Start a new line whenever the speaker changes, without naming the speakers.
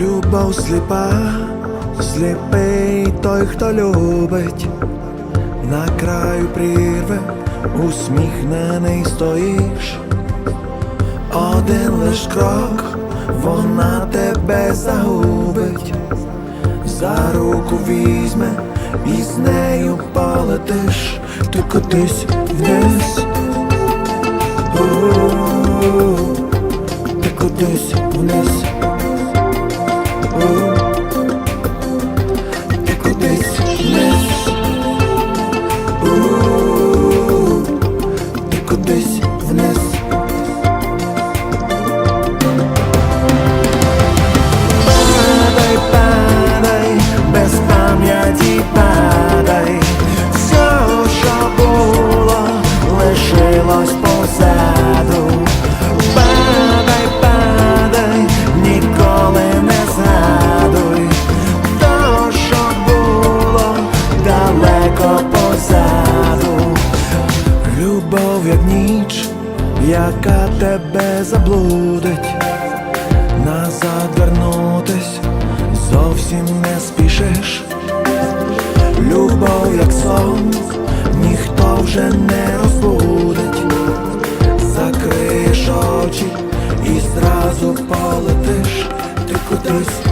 Любов сліпа, сліпий той, хто любить, на краю прірви усміхнений стоїш. Один лиш крок, вона тебе загубить, за руку візьме і з нею полетиш, ти кудись вниз. Ти кудись вниз. Вже не розбудить. Закриєш очі і зразу полетиш, ти кудись